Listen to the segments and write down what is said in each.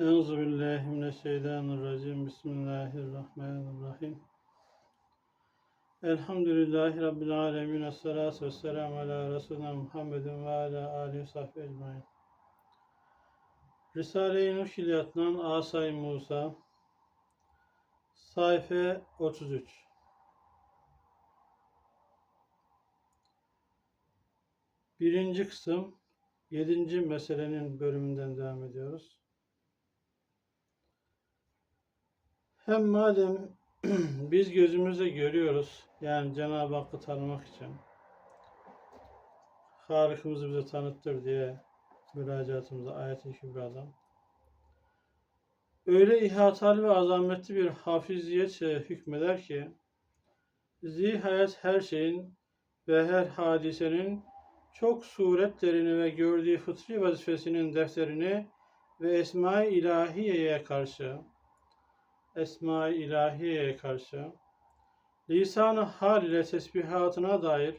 Euzu billahi mineşşeytanirracim. Bismillahirrahmanirrahim. Elhamdülillahi rabbil alamin. Essalatu vesselamu ala resulina Muhammedin ve ala alihi sahbihi ecmaîn. Risale-i Nur Şilyatından Asay Musa sayfa 33 Birinci kısım yedinci meselenin bölümünden devam ediyoruz. Hem madem biz gözümüzle görüyoruz, yani Cenab-ı Hakk'ı tanımak için, Halık'ımızı bize tanıttır diye müracaatımızda ayet-i kübradan, öyle ihatalı ve azametli bir hafiziyet hükmeder ki, zihayet her şeyin ve her hadisenin çok suretlerini ve gördüğü fıtri vazifesinin defterini ve esma-i ilahiyeye karşı esma-i ilahiyeye karşı lisan-ı hal ile tesbihatına dair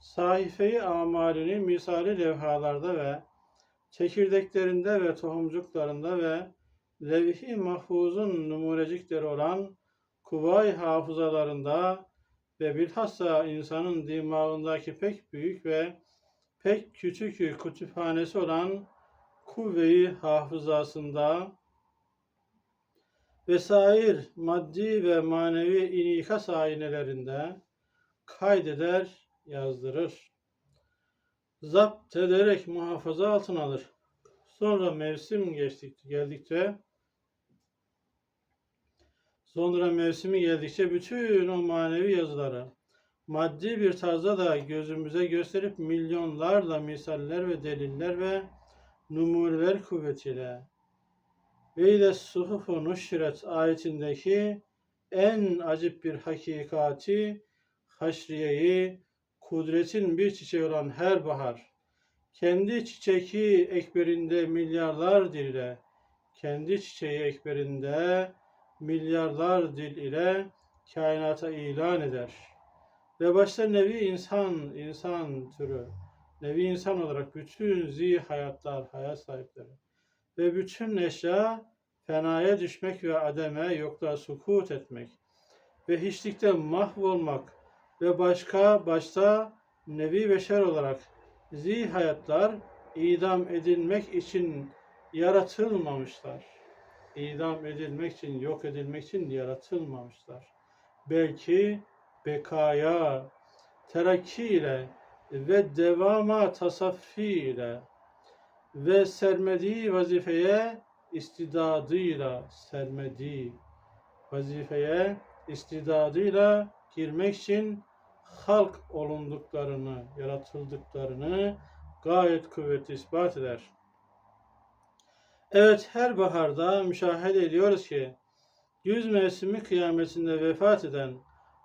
sahifeyi amalini misali levhalarda ve çekirdeklerinde ve tohumcuklarında ve levh-i mahfuzun numurecikleri olan kuvay hafızalarında ve bilhassa insanın dimağındaki pek büyük ve pek küçük kütüphanesi olan kuvve-i hafızasında vesair maddi ve manevi inikas aynelerinde kaydeder, yazdırır. Zapt ederek muhafaza altına alır. Sonra mevsim geçtikçe, geldikçe sonra mevsimi geldikçe bütün o manevi yazıları maddi bir tarzda da gözümüze gösterip milyonlarla misaller ve deliller ve numuneler kuvvetiyle ve ile suhufu nuşret ayetindeki en acip bir hakikati haşriyeyi kudretin bir çiçeği olan her bahar kendi çiçeği ekberinde milyarlar dil ile kendi çiçeği ekberinde milyarlar dil ile kainata ilan eder. Ve başta nevi insan, insan türü, nevi insan olarak bütün zi hayatlar, hayat sahipleri ve bütün eşya fenaya düşmek ve ademe yokluğa sukut etmek ve hiçlikte mahvolmak ve başka başta nevi beşer olarak zi hayatlar idam edilmek için yaratılmamışlar. İdam edilmek için, yok edilmek için yaratılmamışlar. Belki bekaya, terakki ile ve devama tasaffi ile ve sermediği vazifeye istidadıyla sermediği vazifeye istidadıyla girmek için halk olunduklarını, yaratıldıklarını gayet kuvvetli ispat eder. Evet her baharda müşahede ediyoruz ki yüz mevsimi kıyametinde vefat eden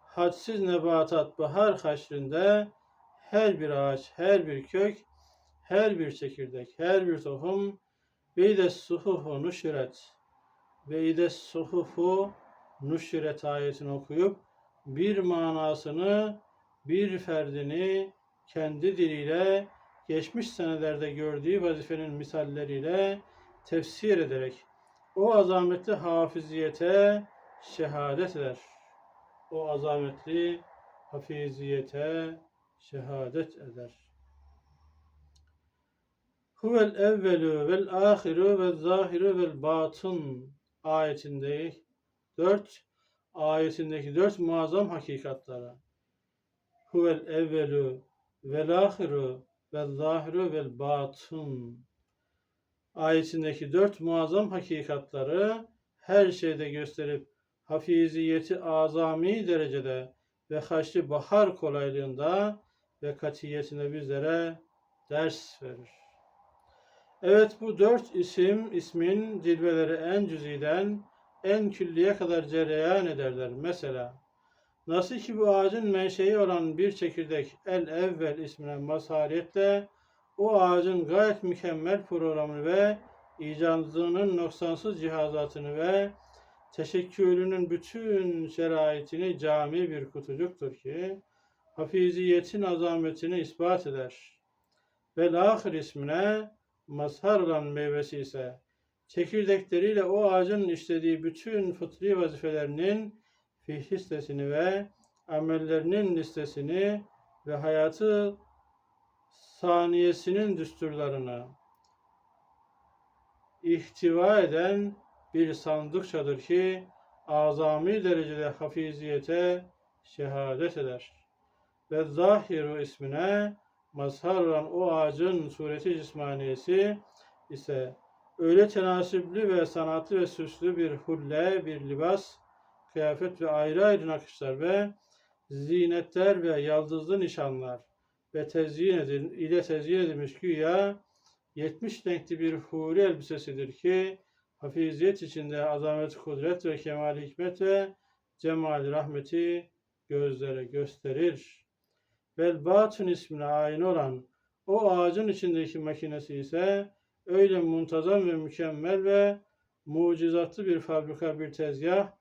hadsiz nebatat bahar haşrinde her bir ağaç, her bir kök her bir çekirdek, her bir tohum ve de suhufu nuşiret ve de suhufu nuşiret ayetini okuyup bir manasını, bir ferdini kendi diliyle geçmiş senelerde gördüğü vazifenin misalleriyle tefsir ederek o azametli hafiziyete şehadet eder. O azametli hafiziyete şehadet eder. Huvel evvelü vel ahiru vel zahiru vel batın ayetinde dört ayetindeki dört muazzam hakikatlara huvel evvelü vel ahiru vel zahiru vel batın ayetindeki dört muazzam hakikatları her şeyde gösterip hafiziyeti azami derecede ve haşli bahar kolaylığında ve katiyetinde bizlere ders verir. Evet bu dört isim, ismin cilveleri en cüziden en külliye kadar cereyan ederler. Mesela nasıl ki bu ağacın menşei olan bir çekirdek el evvel ismine mazhariyetle o ağacın gayet mükemmel programını ve icadının noksansız cihazatını ve teşekkülünün bütün şeraitini cami bir kutucuktur ki hafiziyetin azametini ispat eder. Ve ahir ismine mazhar olan meyvesi ise çekirdekleriyle o ağacın işlediği bütün fıtri vazifelerinin fihristesini ve amellerinin listesini ve hayatı saniyesinin düsturlarını ihtiva eden bir sandıkçadır ki azami derecede hafiziyete şehadet eder. Ve zahiru ismine mazhar olan o ağacın sureti cismaniyesi ise öyle tenasüplü ve sanatlı ve süslü bir hulle, bir libas, kıyafet ve ayrı ayrı nakışlar ve zinetler ve yaldızlı nişanlar ve tezyin edil, ile tezyin edilmiş güya 70 renkli bir huri elbisesidir ki hafiziyet içinde azamet, kudret ve kemal hikmet ve cemal rahmeti gözlere gösterir. Vel batın ismine ayin olan o ağacın içindeki makinesi ise öyle muntazam ve mükemmel ve mucizatlı bir fabrika, bir tezgah,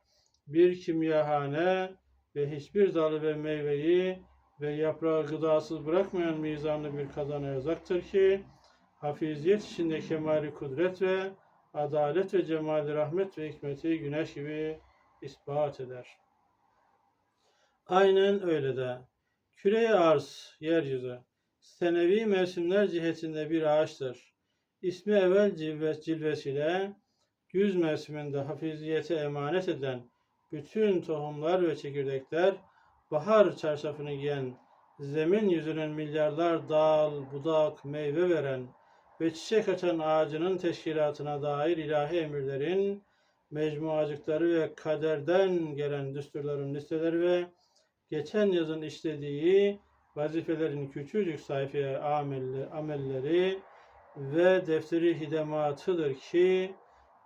bir kimyahane ve hiçbir dalı ve meyveyi ve yaprağı gıdasız bırakmayan mizanlı bir kazan erzaktır ki hafiziyet içinde kemali kudret ve adalet ve cemali rahmet ve hikmeti güneş gibi ispat eder. Aynen öyle de küre arz, yeryüzü, senevi mevsimler cihetinde bir ağaçtır. İsmi evvel cilve, cilvesiyle güz mevsiminde hafiziyete emanet edilen bütün tohumlar ve çekirdekler bahar çarşafını giyen, zemin yüzünün milyarlar dal, budak, meyve veren ve çiçek açan ağacının teşkilatına dair ilahi emirlerin, mecmuacıkları ve kaderden gelen düsturların listeleri ve geçen yazın işlediği vazifelerin küçücük sayfaya amelli, amelleri ve defteri hidematıdır ki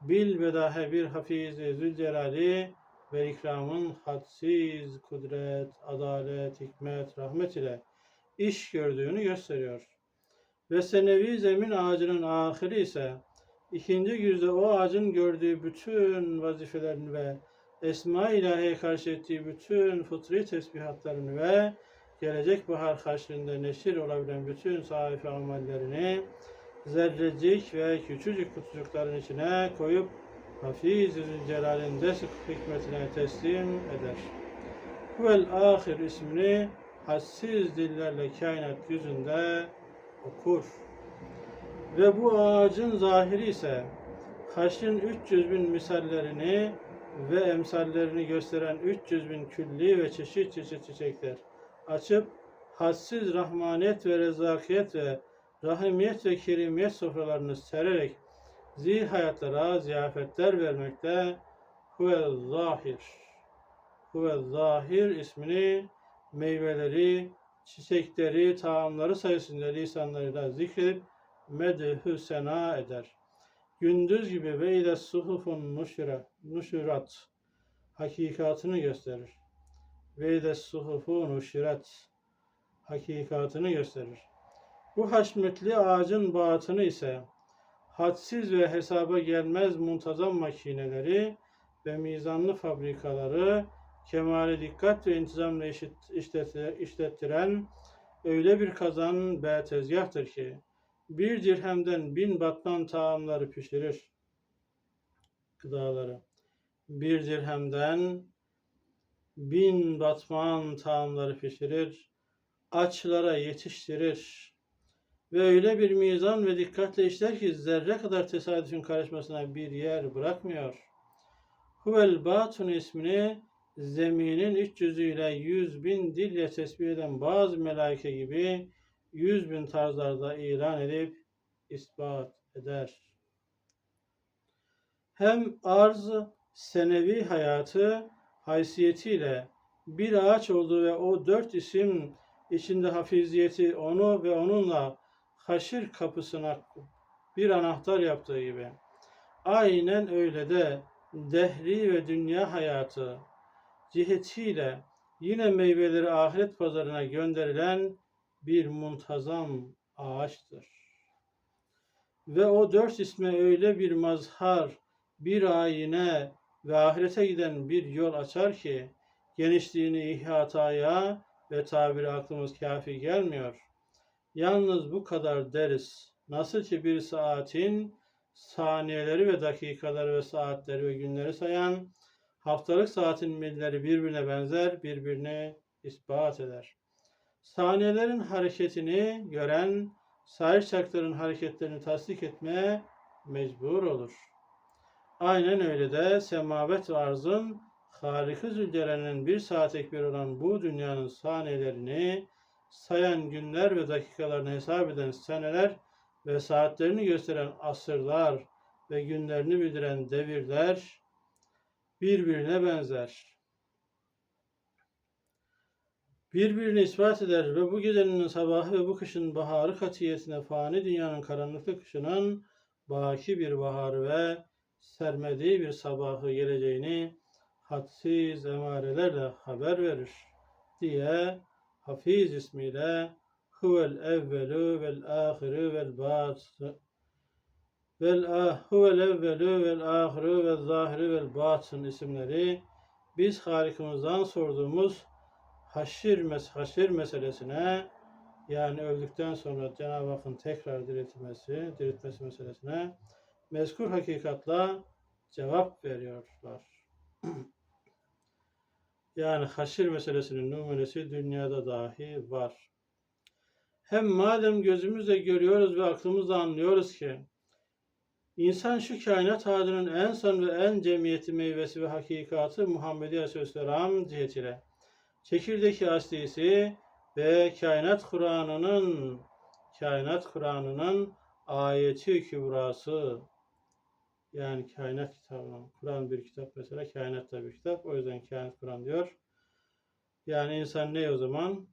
bil bedahe bir hafiz-i zülcelali ve ikramın hadsiz kudret, adalet, hikmet, rahmet ile iş gördüğünü gösteriyor. Ve senevi zemin ağacının ahiri ise ikinci yüzde o ağacın gördüğü bütün vazifelerini ve Esma ilahiye karşı ettiği bütün fıtri tesbihatlarını ve gelecek bahar haşrinde neşir olabilen bütün sahifi amellerini zerrecik ve küçücük kutucukların içine koyup Hafiz-i Zülcelal'in desik hikmetine teslim eder. Huvel ahir ismini hassiz dillerle kainat yüzünde okur. Ve bu ağacın zahiri ise haşrin 300 bin misallerini ve emsallerini gösteren 300 bin külli ve çeşit çeşit çiçekler açıp hassiz rahmaniyet ve rezakiyet ve rahimiyet ve kerimiyet sofralarını sererek zih hayatlara ziyafetler vermekte huvel zahir. Huvel zahir ismini meyveleri, çiçekleri, taamları sayesinde lisanlarıyla zikredip medhü sena eder. Gündüz gibi ve ile suhufun nuşira, nuşurat hakikatını gösterir. Ve ile suhufu nuşirat hakikatını gösterir. Bu haşmetli ağacın batını ise hadsiz ve hesaba gelmez muntazam makineleri ve mizanlı fabrikaları kemale dikkat ve intizamla işlettiren öyle bir kazan ve tezgahtır ki bir dirhemden bin batman taamları pişirir gıdaları. Bir dirhemden bin batman taamları pişirir, açlara yetiştirir ve öyle bir mizan ve dikkatle işler ki zerre kadar tesadüfün karışmasına bir yer bırakmıyor. Huvel Batun ismini zeminin üç yüzüyle yüz bin dille tesbih eden bazı melaike gibi yüz bin tarzlarda ilan edip ispat eder. Hem arz senevi hayatı haysiyetiyle bir ağaç olduğu ve o dört isim içinde hafiziyeti onu ve onunla haşir kapısına bir anahtar yaptığı gibi. Aynen öyle de dehri ve dünya hayatı cihetiyle yine meyveleri ahiret pazarına gönderilen bir muntazam ağaçtır. Ve o dört isme öyle bir mazhar, bir ayine ve ahirete giden bir yol açar ki genişliğini ihataya ve tabiri aklımız kafi gelmiyor. Yalnız bu kadar deriz. Nasıl ki bir saatin saniyeleri ve dakikaları ve saatleri ve günleri sayan, haftalık saatin milleri birbirine benzer, birbirini ispat eder. Saniyelerin hareketini gören, sair çarkların hareketlerini tasdik etmeye mecbur olur. Aynen öyle de semavet ve arzın Halik-i Zülcelal'in bir saat ekber olan bu dünyanın saniyelerini sayan günler ve dakikalarını hesap eden seneler ve saatlerini gösteren asırlar ve günlerini bildiren devirler birbirine benzer. Birbirini ispat eder ve bu gecenin sabahı ve bu kışın baharı katiyetine fani dünyanın karanlıklı kışının baki bir baharı ve sermediği bir sabahı geleceğini hadsiz emarelerle haber verir diye Hafiz ismiyle huvel evvelu vel ahiru vel batı vel ah huvel evvelu vel ahiru vel zahiru vel batın isimleri biz Halikimizden sorduğumuz haşir, mes haşir meselesine yani öldükten sonra Cenab-ı Hakk'ın tekrar diriltmesi, diriltmesi meselesine mezkur hakikatla cevap veriyorlar. yani haşir meselesinin numunesi dünyada dahi var. Hem madem gözümüzle görüyoruz ve aklımızla anlıyoruz ki insan şu kainat halinin en son ve en cemiyeti meyvesi ve hakikatı Muhammedi Aleyhisselam cihetiyle çekirdeki aslisi ve kainat Kur'an'ının kainat Kur'an'ının ayeti kübrası yani kainat kitabı. Kur'an bir kitap mesela kainat da bir kitap. O yüzden kainat Kur'an diyor. Yani insan ne o zaman?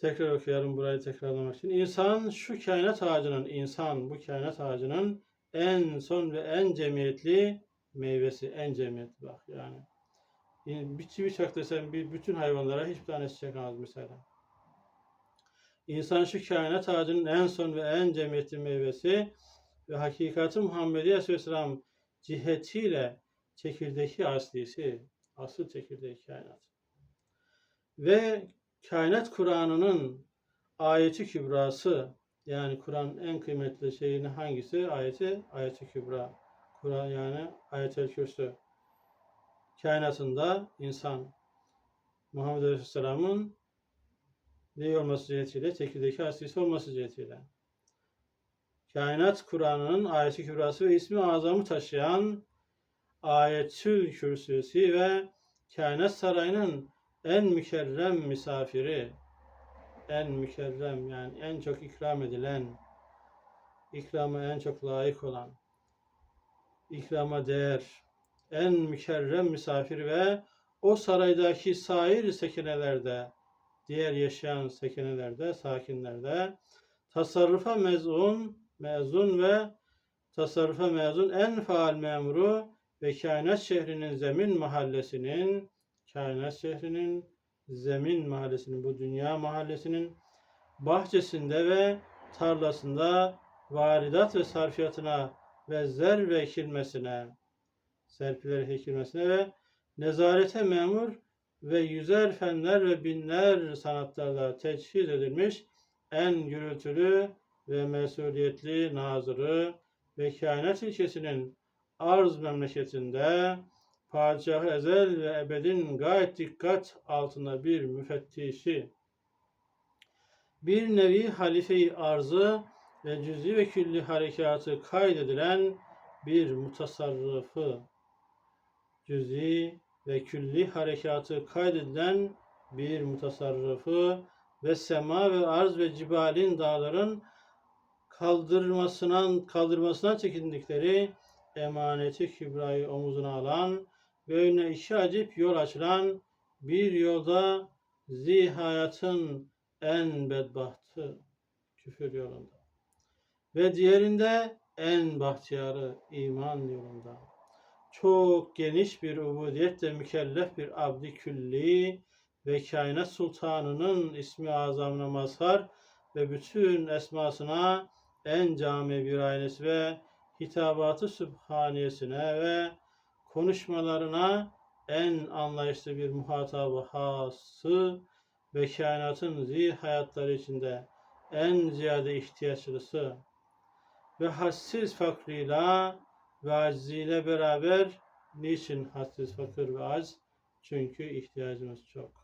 Tekrar okuyalım burayı tekrarlamak için. İnsan şu kainat ağacının, insan bu kainat ağacının en son ve en cemiyetli meyvesi. En cemiyetli bak yani. Bir çivi çak bir bütün hayvanlara hiçbir tanesi çakamaz mesela. İnsan şu kainat ağacının en son ve en cemiyetli meyvesi ve hakikati Muhammedi Aleyhisselam cihetiyle çekirdeki aslisi, asıl çekirdeki kainat. Ve kainat Kur'an'ının ayeti kübrası, yani Kur'an en kıymetli şeyini hangisi? Ayeti, ayeti kübra. Kur'an yani ayet-el kürsü. Kainatında insan Muhammed Aleyhisselam'ın ne olması cihetiyle, çekirdeki aslisi olması cihetiyle kainat Kur'an'ın ayeti kübrası ve ismi azamı taşıyan ayetül kürsüsü ve kainat sarayının en mükerrem misafiri, en mükerrem yani en çok ikram edilen, ikrama en çok layık olan, ikrama değer, en mükerrem misafir ve o saraydaki sair sekinelerde, diğer yaşayan sekinelerde, sakinlerde tasarrufa mezun mezun ve tasarrufa mezun en faal memuru ve kainat şehrinin zemin mahallesinin kainat şehrinin zemin mahallesinin bu dünya mahallesinin bahçesinde ve tarlasında varidat ve sarfiyatına ve zer ve ekilmesine serpileri ekilmesine ve nezarete memur ve yüzer fenler ve binler sanatlarla teçhiz edilmiş en gürültülü ve mesuliyetli nazırı ve kainat ilçesinin arz memleketinde padişahı ezel ve ebedin gayet dikkat altında bir müfettişi, bir nevi halife-i arzı ve cüzi ve külli harekatı kaydedilen bir mutasarrıfı, cüzi ve külli harekatı kaydedilen bir mutasarrıfı ve sema ve arz ve cibalin dağların kaldırmasından kaldırmasına çekindikleri emaneti kübrayı omuzuna alan önüne iki acip yol açılan bir yolda zihayatın en bedbahtı küfür yolunda ve diğerinde en bahtiyarı iman yolunda. Çok geniş bir ubudiyetle mükellef bir abdi külli ve kainat sultanının ismi azamına mazhar ve bütün esmasına en cami bir ailesi ve hitabatı sübhaniyesine ve konuşmalarına en anlayışlı bir muhatabı hası ve kainatın zih hayatları içinde en ziyade ihtiyaçlısı ve hassiz fakrıyla ve acziyle beraber niçin hassiz fakir ve az? Çünkü ihtiyacımız çok.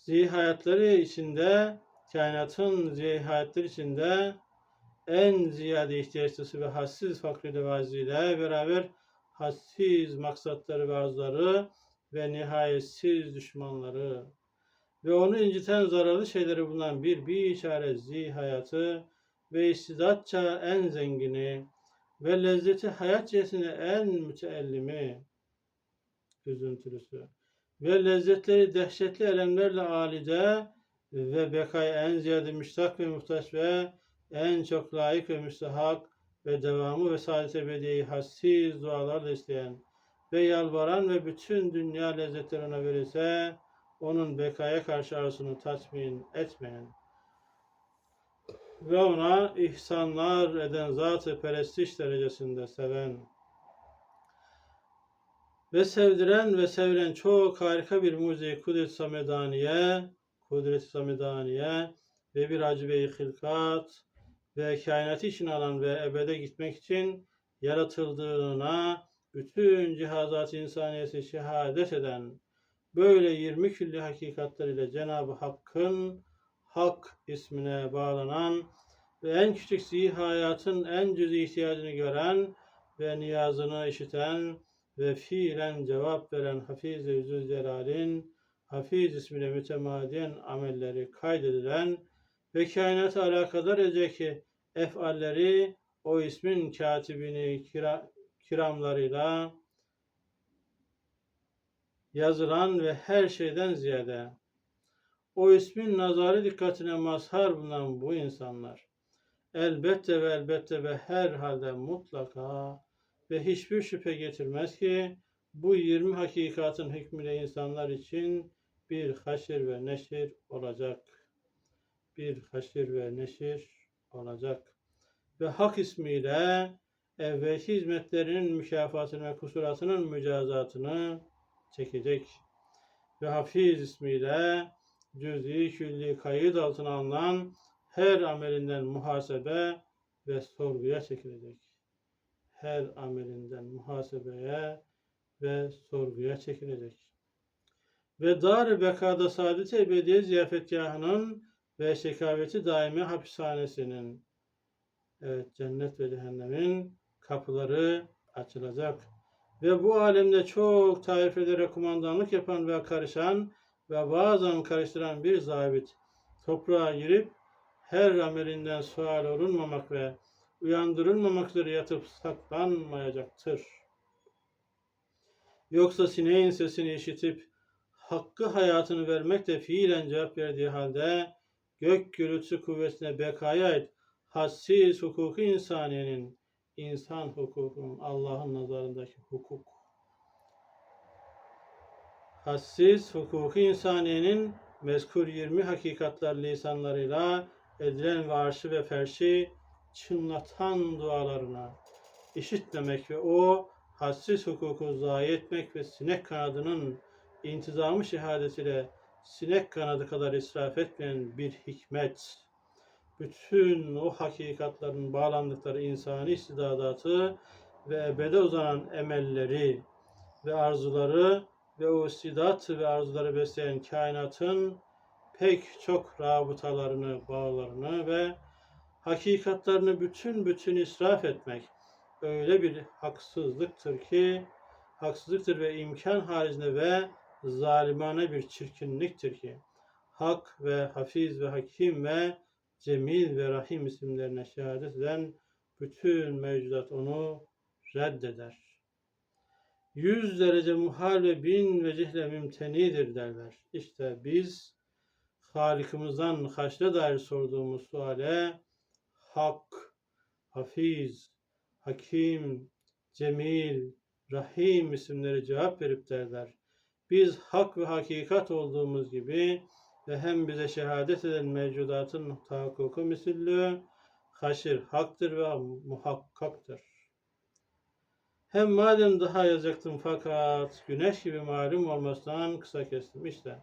Zihayatları içinde, kainatın zihayatları içinde en ziyade ihtiyaçlısı ve hassiz fakriyle ve acziyle beraber hassiz maksatları ve arzuları ve nihayetsiz düşmanları ve onu inciten zararlı şeyleri bulunan bir biçare hayatı ve istidatça en zengini ve lezzeti hayat cihetine en müteellimi üzüntülüsü ve lezzetleri dehşetli elemlerle alide ve bekaya en ziyade müştak ve muhtaç ve en çok layık ve müstahak ve devamı ve saadet ebediyeyi hassiz dualarla isteyen ve yalvaran ve bütün dünya lezzetleri ona verirse onun bekaya karşı arzusunu tatmin etmeyen ve ona ihsanlar eden zat-ı perestiş derecesinde seven ve sevdiren ve sevilen çok harika bir mucize kudret samedaniye kudret samedaniye ve bir acibe-i hilkat ve kainatı için alan ve ebede gitmek için yaratıldığına bütün cihazat insaniyesi şehadet eden böyle 20 külli hakikatler ile Cenab-ı Hakk'ın Hak ismine bağlanan ve en küçük zihayatın en cüzi ihtiyacını gören ve niyazını işiten ve fiilen cevap veren Hafiz-i Zülcelal'in Hafiz ismine mütemadiyen amelleri kaydedilen ve kainata alakadar edecek efalleri o ismin katibini kira, kiramlarıyla yazılan ve her şeyden ziyade o ismin nazarı dikkatine mazhar bulunan bu insanlar elbette ve elbette ve her halde mutlaka ve hiçbir şüphe getirmez ki bu 20 hakikatın hükmüyle insanlar için bir haşir ve neşir olacak. Bir haşir ve neşir olacak. Ve hak ismiyle evvelki hizmetlerinin mükafatını ve kusuratının mücazatını çekecek. Ve hafiz ismiyle cüz'i külli kayıt altına alınan her amelinden muhasebe ve sorguya çekilecek. Her amelinden muhasebeye ve sorguya çekilecek. Ve dar bekada saadet ebediye ziyafetgahının ve şekaveti daimi hapishanesinin evet cennet ve cehennemin kapıları açılacak. Ve bu alemde çok taifelere kumandanlık yapan ve karışan ve bazen karıştıran bir zabit toprağa girip her amelinden sual olunmamak ve uyandırılmamak üzere yatıp saklanmayacaktır. Yoksa sineğin sesini işitip hakkı hayatını vermekle fiilen cevap verdiği halde gök gürültüsü kuvvetine bekaya ait hassiz hukuku insaniyenin, insan hukukunun Allah'ın nazarındaki hukuk. Hassiz hukuku insaniyenin mezkur 20 hakikatler lisanlarıyla edilen ve arşı ve ferşi çınlatan dualarına işitmemek ve o hassiz hukuku zayi etmek ve sinek kanadının intizamı şehadetiyle sinek kanadı kadar israf etmeyen bir hikmet, bütün o hakikatların bağlandıkları insani istidadatı ve ebede uzanan emelleri ve arzuları ve o istidat ve arzuları besleyen kainatın pek çok rabıtalarını, bağlarını ve hakikatlarını bütün bütün israf etmek öyle bir haksızlıktır ki haksızlıktır ve imkan haricinde ve zalimane bir çirkinliktir ki Hak ve Hafiz ve Hakim ve Cemil ve Rahim isimlerine şehadet eden bütün mevcudat onu reddeder. Yüz derece muhal ve bin vecihle mümtenidir derler. İşte biz Halikimizden haşre dair sorduğumuz suale Hak, Hafiz, Hakim, Cemil, Rahim isimleri cevap verip derler. Biz hak ve hakikat olduğumuz gibi ve hem bize şehadet eden mevcudatın tahakkuku misillü, haşir haktır ve muhakkaktır. Hem madem daha yazacaktım fakat güneş gibi malum olmasından kısa kestim işte.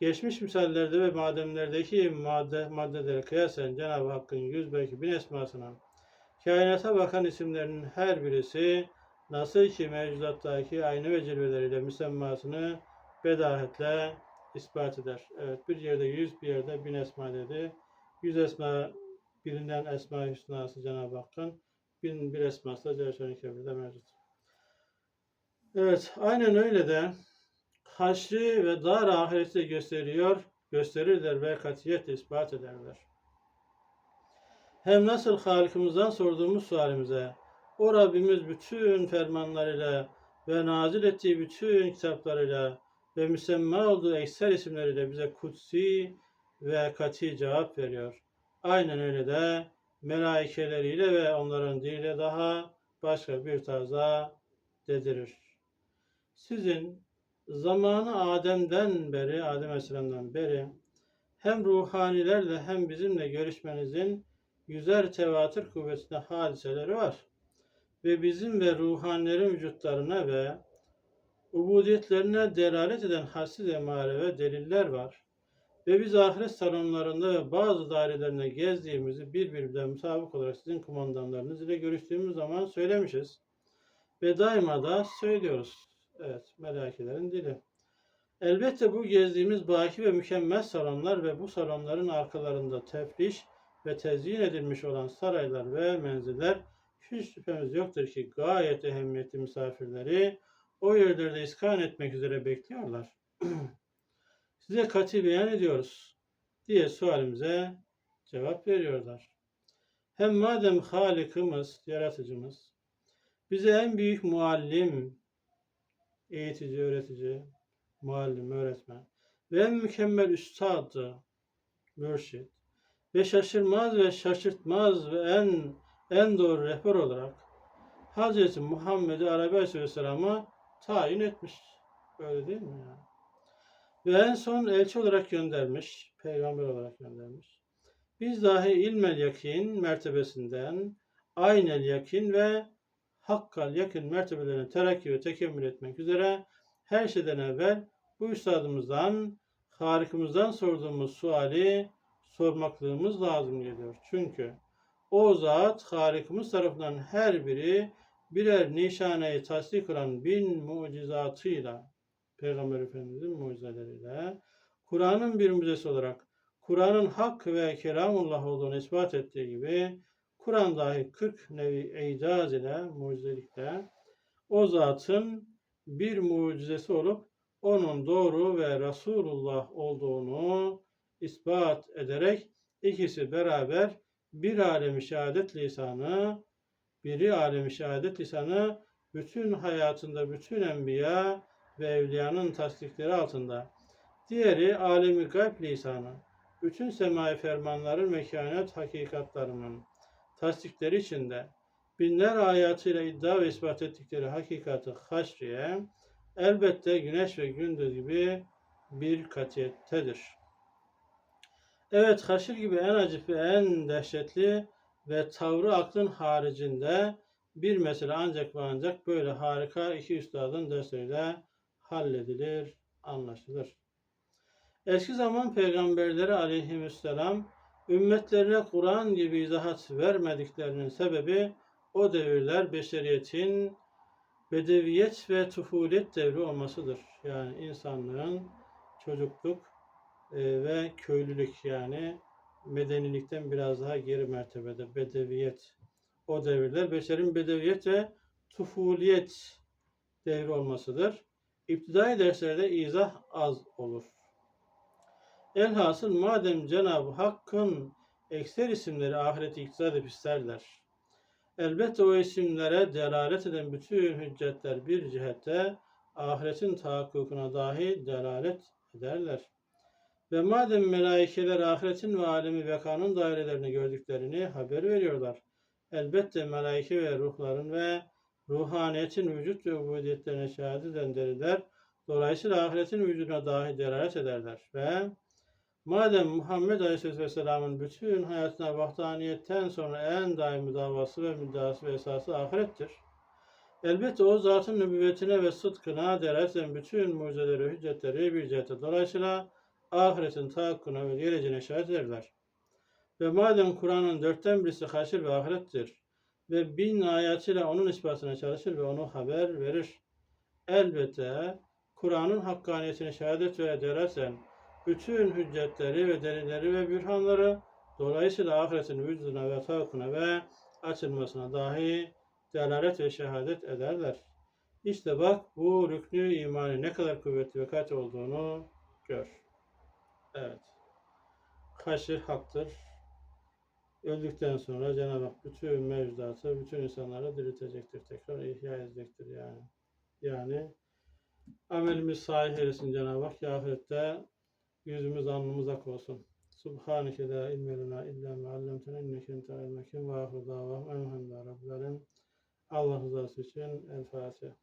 Geçmiş misallerde ve mademlerdeki madde, maddelere kıyasen Cenab-ı Hakk'ın yüz belki bin esmasına, kainata bakan isimlerinin her birisi nasıl ki mevcudattaki aynı ve cilveleriyle müsemmasını bedahetle ispat eder. Evet bir yerde yüz bir yerde bin esma dedi. Yüz esma birinden esma hüsnası Cenab-ı Hakk'ın bin bir esması da Celle Kebir'de mevcut. Evet aynen öyle de haşri ve dar ahireti de gösteriyor, gösterirler ve katiyetle ispat ederler. Hem nasıl Halikimizden sorduğumuz sualimize, o Rabbimiz bütün fermanlarıyla ve nazil ettiği bütün kitaplarıyla ve müsemma olduğu ekser isimleriyle bize kutsi ve kati cevap veriyor. Aynen öyle de melaikeleriyle ve onların diliyle daha başka bir tarzda dedirir. Sizin zamanı Adem'den beri, Adem Aleyhisselam'dan beri hem ruhanilerle hem bizimle görüşmenizin yüzer tevatür kuvvetinde hadiseleri var. Ve bizim ve ruhanilerin vücutlarına ve ubudiyetlerine delalet eden hassiz emare ve deliller var. Ve biz ahiret salonlarında ve bazı dairelerinde gezdiğimizi birbirinden mutabık olarak sizin kumandanlarınız ile görüştüğümüz zaman söylemişiz. Ve daima da söylüyoruz. Evet, melekelerin dili. Elbette bu gezdiğimiz baki ve mükemmel salonlar ve bu salonların arkalarında tefriş ve tezyin edilmiş olan saraylar ve menziller hiç şüphemiz yoktur ki gayet ehemmiyetli misafirleri o yerlerde iskan etmek üzere bekliyorlar. Size kati beyan ediyoruz diye sualimize cevap veriyorlar. Hem madem Halikimiz, yaratıcımız bize en büyük muallim, eğitici, öğretici, muallim, öğretmen ve en mükemmel üstadı, mürşit ve şaşırmaz ve şaşırtmaz ve en en doğru rehber olarak Hz. Muhammed Arabi Aleyhisselam'a tayin etmiş. Öyle değil mi ya? Ve en son elçi olarak göndermiş, peygamber olarak göndermiş. Biz dahi ilmel yakin mertebesinden aynel yakin ve hakkal yakın mertebelerine terakki ve tekemmül etmek üzere her şeyden evvel bu üstadımızdan, harikimizden sorduğumuz suali sormaklığımız lazım geliyor. Çünkü o zat harikimiz tarafından her biri birer nişaneyi tasdik kılan bin mucizatıyla Peygamber Efendimizin mucizeleriyle Kur'an'ın bir müjdesi olarak Kur'an'ın hak ve kelamullah olduğunu ispat ettiği gibi Kur'an dahi 40 nevi icaz ile mucizelikle o zatın bir mucizesi olup onun doğru ve Resulullah olduğunu ispat ederek ikisi beraber bir alemi şehadet lisanı, biri alemi şehadet lisanı bütün hayatında bütün enbiya ve evliyanın tasdikleri altında. Diğeri alemi gayb lisanı, bütün semai fermanların ve hakikatlarının tasdikleri içinde binler ayatıyla iddia ve ispat ettikleri hakikati haşriye elbette güneş ve gündüz gibi bir katiyettedir. Evet haşir gibi en acip ve en dehşetli ve tavrı aklın haricinde bir mesele ancak ve ancak böyle harika iki üstadın dersleriyle halledilir, anlaşılır. Eski zaman peygamberleri aleyhisselam ümmetlerine Kur'an gibi izahat vermediklerinin sebebi o devirler beşeriyetin bedeviyet ve tufulet devri olmasıdır. Yani insanlığın çocukluk e, ve köylülük yani medenilikten biraz daha geri mertebede bedeviyet. O devirler beşerin bedeviyet ve tufuliyet devri olmasıdır. İptidai derslerde izah az olur. Elhasıl madem Cenab-ı Hakk'ın ekser isimleri ahireti iktisat edip isterler. Elbette o isimlere delalet eden bütün hüccetler bir cihette ahiretin tahakkukuna dahi delalet ederler. Ve madem melaikeler ahiretin ve alemi bekanın dairelerini gördüklerini haber veriyorlar. Elbette melaike ve ruhların ve ruhaniyetin vücut ve ubudiyetlerine şehadet ederler. Dolayısıyla ahiretin vücuduna dahi delalet ederler. Ve madem Muhammed Aleyhisselam'ın bütün hayatına vahdaniyetten sonra en daimi davası ve müddası ve esası ahirettir. Elbette o zatın nübüvvetine ve sıdkına delalet bütün mucizeleri, hüccetleri bir cihette. Dolayısıyla ahiretin tahakkuna ve geleceğine şahit ederler. Ve madem Kur'an'ın dörtten birisi haşir ve ahirettir ve bin ayetiyle onun ispatına çalışır ve onu haber verir. Elbette Kur'an'ın hakkaniyetine şehadet ve edersen bütün hüccetleri ve delilleri ve bürhanları dolayısıyla ahiretin vücuduna ve tahakkuna ve açılmasına dahi delalet ve şehadet ederler. İşte bak bu rüknü imanı ne kadar kuvvetli ve kaç olduğunu gör. Evet. Haşir haktır. Öldükten sonra Cenab-ı Hak bütün mevcudatı, bütün insanları diriltecektir. Tekrar ihya edecektir yani. Yani amelimiz sahih eylesin Cenab-ı Hak. Ahirette yüzümüz alnımız ak olsun. Subhaneke la ilme lena illa ma allamtena inneke entel hakim ve ahir davahum elhamdülillahi rabbil alemin. Allah rızası için El Fatiha.